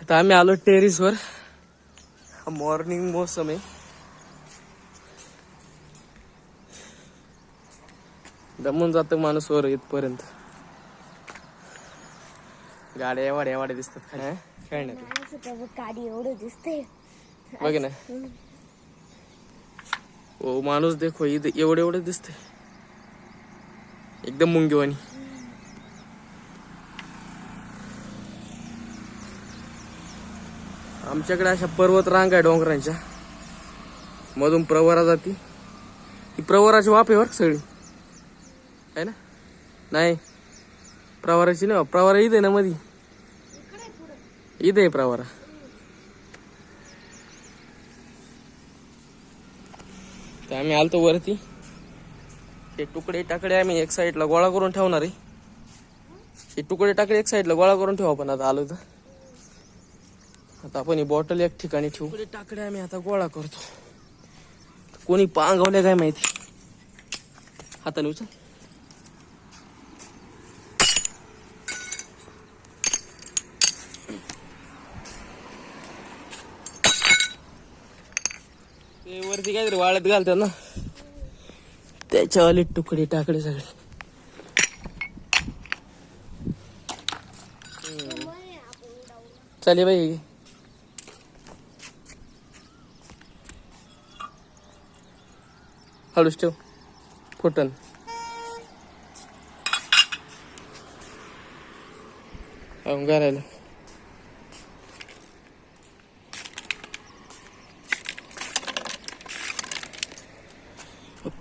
आता आम्ही आलो टेरिसवर. मॉर्निंग मोसम आहे. दमून जात माणूस वर इथपर्यंत. गाड्या एवढ्या एवढ्या दिसतात खाली. हं? काय नाही तेव्हा गाडी एवढं दिसते बघ ना. ओ माणूस देखो इथे एवढे एवढे दिसते एकदम मुंगीवानी आमच्याकडे अशा पर्वत रांग आहे डोंगरांच्या. मधून प्रवरा जाती. ही प्रवराची वाफ आहे बरं सगळी? आहे ना? नाही. प्रवाराची नाही प्रवारा इथे ना मधी? इथे आहे प्रवारा. तर आम्ही आलतो वरती. हे तुकडे टाकडे आम्ही एक साईडला गोळा करून ठेवणार आहे. हे तुकडे टाकडे एक साईडला गोळा करून ठेवा आपण. आता आलो तर. आता आपण ही बॉटल एक ठिकाणी ठेवू. तुकडे टाकडे आम्ही आता गोळा करतो. कोणी पांगवले काय माहिती? हाताने उचल. ते वरती काहीतरी वाळत घालतात ना. त्याच्यावाले तुकडे टाकडे सगळे. चालेल बाई. हळूच ठेव. फुटन. घालायला.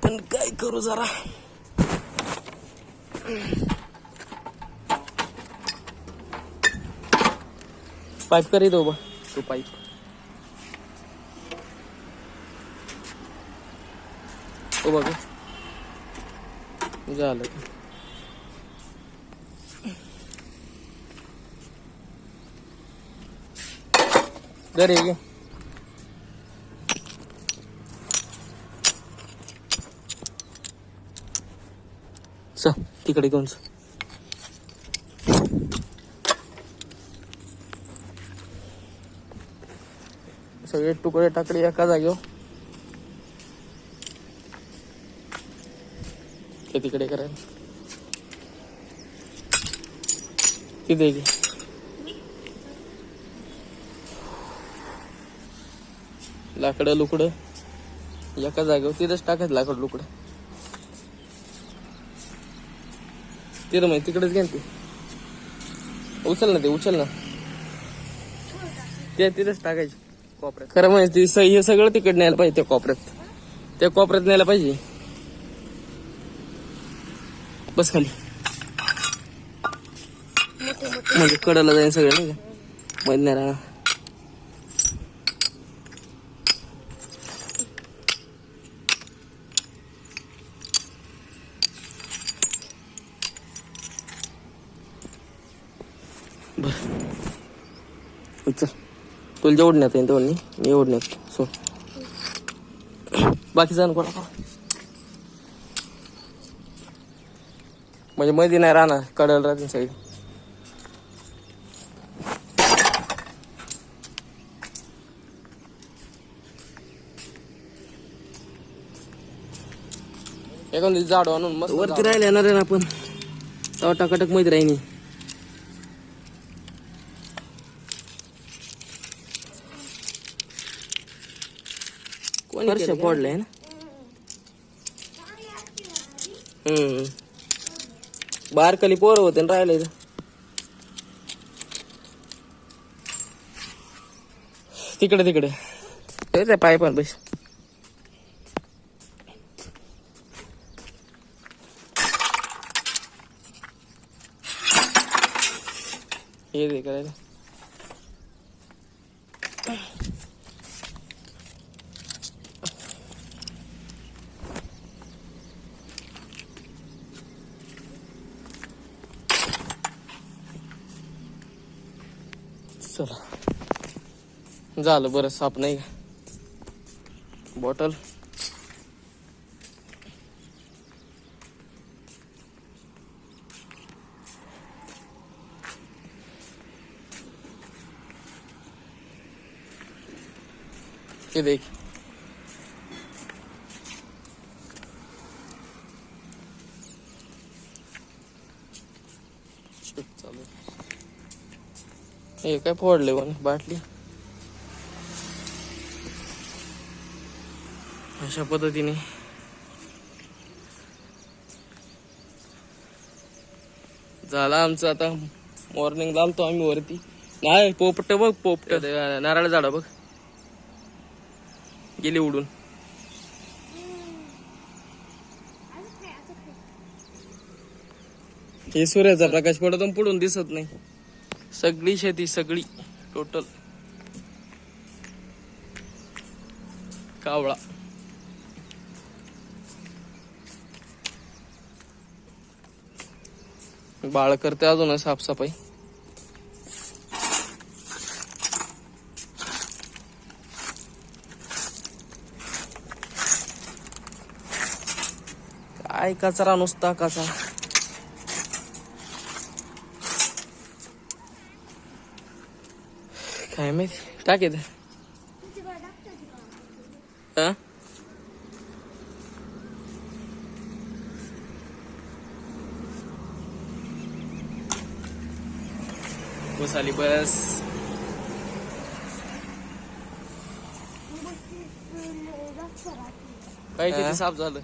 पण काय करू जरा? पाईप करी दो बा तो पाईप. तो बघ झालं? घरी ये. चल तिकडे घेऊन. सगळे टाकडे एका जागेवर ते तिकडे करायला तिथे घे. लाकडं लुकडं. एका जागेवर तिथंच टाकायचं लाकड लुकडं. तिथं माहिती तिकडेच घे ना ते. उचल ना ते उचल ना. ते तिथंच टाकायचे. कोपऱ्यात. खरं म्हणजे ती स- हे सगळं तिकडे न्यायला पाहिजे त्या कोपऱ्यात. त्या कोपऱ्यात न्यायला पाहिजे. बस खाली. म्हणजे कडला जाईल सगळं नाही का? नाही राहणार. बर. चल. तुला जेवढण्यात येईल तेवढं नाही. मी एवढण्यात सो बाकी जाण कोणा म्हणजे मध्ये नाही राहणार कडल राहते साईड एखादी झाड आणून मस्त वरती राहिले येणार आहे ना आपण. तेव्हा टकाटकमध्ये राहिनी वर्ष पडलंय ना? हम्म. बारकाली पोरं होते ना राहिले तिकडे तिकडे. त्या पाय पण बस. हे करायला. चल। झालं बरं साप नाही बॉटल ये देख. हे काय फोडले पण बाटली? अशा पद्धतीने. झाला आमचं आता. मॉर्निंग आलतो आम्ही वरती. नाही पोपट बघ पोपट. नारळ झाड बघ. गेली उडून. हे सूर्याचा प्रकाश पडतो पुढून दिसत नाही. सगळी शेती सगळी टोटल कावळा. बाळ करते अजून साफसफाई. काय कचरा नुसता कचरा. काय माहिती टाक येते हा बस आली बस काय किती साफ झालं